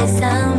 the sound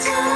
time.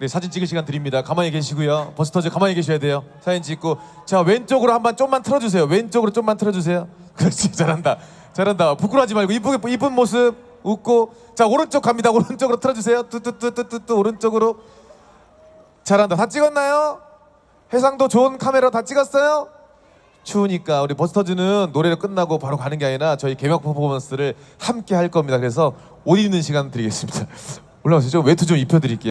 네, 사진 찍을 시간 드립니다. 가만히 계시고요. 버스터즈 가만히 계셔야 돼요. 사진 찍고 자 왼쪽으로 한번 좀만 틀어주세요. 왼쪽으로 좀만 틀어주세요. 그렇지 잘한다. 잘한다. 부끄러워하지 말고 이쁘게 이쁜 모습 웃고 자 오른쪽 갑니다. 오른쪽으로 틀어주세요. 뚜뚜뚜뚜뚜 오른쪽으로 잘한다. 다 찍었나요? 해상도 좋은 카메라 다 찍었어요? 추우니까 우리 버스터즈는 노래를 끝나고 바로 가는 게 아니라 저희 개막 퍼포먼스를 함께 할 겁니다. 그래서 옷 입는 시간 드리겠습니다. 올라오시죠. 외투 좀 입혀드릴게요.